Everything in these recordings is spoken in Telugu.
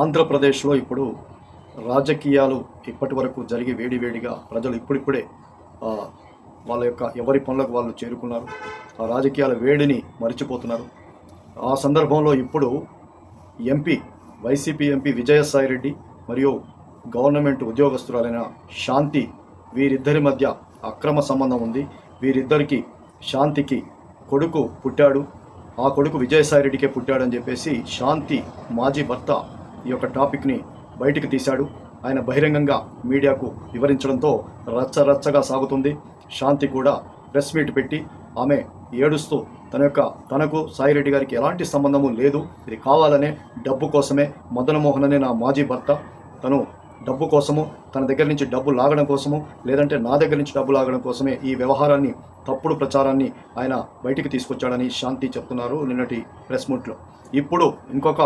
ఆంధ్రప్రదేశ్లో ఇప్పుడు రాజకీయాలు ఇప్పటి వరకు జరిగి వేడివేడిగా ప్రజలు ఇప్పుడిప్పుడే వాళ్ళ యొక్క ఎవరి పనులకు వాళ్ళు చేరుకున్నారు ఆ రాజకీయాల వేడిని మరిచిపోతున్నారు. ఆ సందర్భంలో ఇప్పుడు MP YCP MP Vijayasai Reddy మరియు గవర్నమెంట్ ఉద్యోగస్తురాలైన శాంతి వీరిద్దరి మధ్య అక్రమ సంబంధం ఉంది. వీరిద్దరికి శాంతికి కొడుకు పుట్టాడు. ఆ కొడుకు విజయసాయి రెడ్డికే పుట్టాడని చెప్పేసి శాంతి మాజీ భర్త ఈ యొక్క టాపిక్ని బయటికి తీశాడు. ఆయన బహిరంగంగా మీడియాకు వివరించడంతో రచ్చ రచ్చగా సాగుతుంది. శాంతి కూడా ప్రెస్ మీట్ పెట్టి ఆమె ఏడుస్తూ తన యొక్క తనకు సాయిరెడ్డి గారికి ఎలాంటి సంబంధము లేదు. ఇది కావాలనే డబ్బు కోసమే మదన మోహన్ అనే నా మాజీ భర్త. తను డబ్బు కోసము తన దగ్గర నుంచి డబ్బు లాగడం కోసము లేదంటే నా దగ్గర నుంచి డబ్బు లాగడం కోసమే ఈ వ్యవహారాన్ని తప్పుడు ప్రచారాన్ని ఆయన బయటికి తీసుకొచ్చాడని శాంతి చెప్తున్నారు నిన్నటి ప్రెస్ మీట్లో. ఇప్పుడు ఇంకొక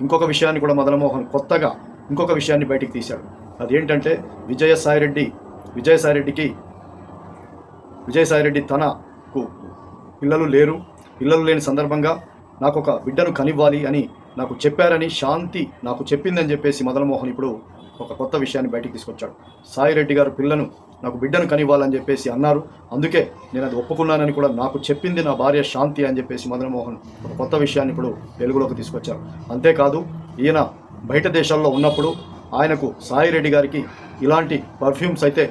ఇంకొక విషయాన్ని కూడా మదనమోహన్ కొత్తగా ఇంకొక విషయాన్ని బయటికి తీశాడు. అదేంటంటే విజయసాయిరెడ్డి విజయసాయిరెడ్డికి విజయసాయిరెడ్డి తనకు పిల్లలు లేరు. పిల్లలు లేని సందర్భంగా నాకు ఒక బిడ్డను కనివ్వాలి అని నాకు చెప్పారని శాంతి నాకు చెప్పిందని చెప్పేసి మదనమోహన్ ఇప్పుడు ఒక కొత్త విషయాన్ని బయటికి తీసుకొచ్చాడు. సాయిరెడ్డి గారు పిల్లను నాకు బిడ్డను కనివ్వాలని చెప్పేసి అన్నారు. అందుకే నేను అది ఒప్పుకున్నానని కూడా నాకు చెప్పింది నా భార్య శాంతి అని చెప్పేసి మదనమోహన్ ఒక కొత్త విషయాన్ని ఇప్పుడు తెలుగులోకి తీసుకొచ్చారు. అంతేకాదు ఈయన బయట దేశాల్లో ఉన్నప్పుడు ఆయనకు సాయిరెడ్డి గారికి ఇలాంటి పర్ఫ్యూమ్స్ అయితే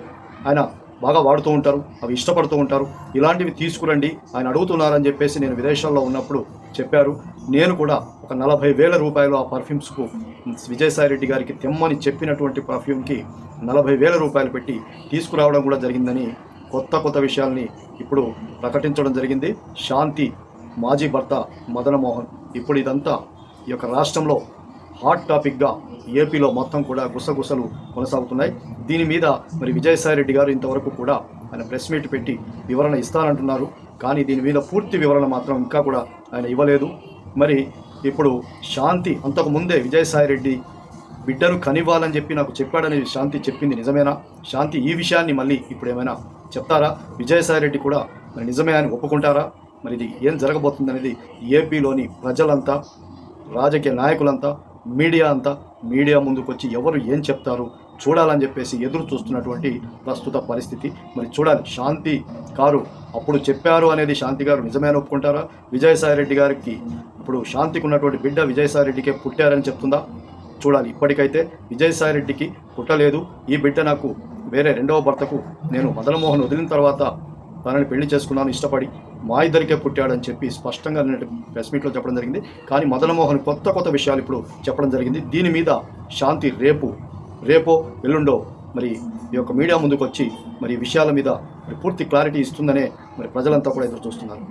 ఆయన బాగా వాడుతూ ఉంటారు అవి ఇష్టపడుతూ ఉంటారు. ఇలాంటివి తీసుకురండి ఆయన అడుగుతున్నారని చెప్పేసి నేను విదేశాల్లో ఉన్నప్పుడు చెప్పారు. నేను కూడా ఒక నలభై వేల రూపాయలు ఆ పర్ఫ్యూమ్స్కు విజయసాయిరెడ్డి గారికి తెమ్మని చెప్పినటువంటి పర్ఫ్యూమ్కి నలభై వేల రూపాయలు పెట్టి తీసుకురావడం కూడా జరిగిందని కొత్త కొత్త విషయాల్ని ఇప్పుడు ప్రకటించడం జరిగింది. శాంతి మాజీ భర్త మదనమోహన్. ఇప్పుడు ఇదంతా ఈ యొక్క రాష్ట్రంలో హాట్ టాపిక్గా ఏపీలో మొత్తం కూడా గుసగుసలు కొనసాగుతున్నాయి. దీని మీద మరి విజయసాయి రెడ్డి గారు ఇంతవరకు కూడా ఆయన ప్రెస్ మీట్ పెట్టి వివరణ ఇస్తానంటున్నారు. కానీ దీని మీద పూర్తి వివరణ మాత్రం ఇంకా కూడా ఆయన ఇవ్వలేదు. మరి ఇప్పుడు శాంతి అంతకు ముందే విజయసాయి రెడ్డి బిడ్డను కనివ్వాలని చెప్పి నాకు చెప్పాడని శాంతి చెప్పింది నిజమేనా? శాంతి ఈ విషయాన్ని మళ్ళీ ఇప్పుడు ఏమైనా చెప్తారా? విజయసాయి రెడ్డి కూడా మరి నిజమే అని ఒప్పుకుంటారా? మరి ఇది ఏం జరగబోతుంది అనేది ఏపీలోని ప్రజలంతా రాజకీయ నాయకులంతా మీడియా అంతా మీడియా ముందుకు వచ్చి ఎవరు ఏం చెప్తారు చూడాలని చెప్పేసి ఎదురు చూస్తున్నటువంటి ప్రస్తుత పరిస్థితి. మరి చూడాలి శాంతి గారు అప్పుడు చెప్పారు అనేది శాంతి గారు నిజమే ఒప్పుకుంటారా? విజయసాయిరెడ్డి గారికి ఇప్పుడు శాంతికి ఉన్నటువంటి బిడ్డ విజయసాయిరెడ్డికే పుట్టారని చెప్తుందా? చూడాలి ఇప్పటికైతే విజయసాయిరెడ్డికి పుట్టలేదు. ఈ బిడ్డ నాకు వేరే రెండవ భర్తకు నేను మదనమోహన్ వదిలిన తర్వాత తనని పెళ్ళి చేసుకున్నాను ఇష్టపడి మా ఇద్దరికే పుట్టాడని చెప్పి స్పష్టంగా నేను ప్రెస్ మీట్లో చెప్పడం జరిగింది. కానీ మదనమోహన్ కొత్త కొత్త విషయాలు ఇప్పుడు చెప్పడం జరిగింది. దీని మీద శాంతి రేపు రేపో ఎల్లుండో మరి ఈ యొక్క మీడియా ముందుకు వచ్చి మరి విషయాల మీద మరి పూర్తి క్లారిటీ ఇస్తుందనే మరి ప్రజలంతా కూడా ఎదురు చూస్తున్నారు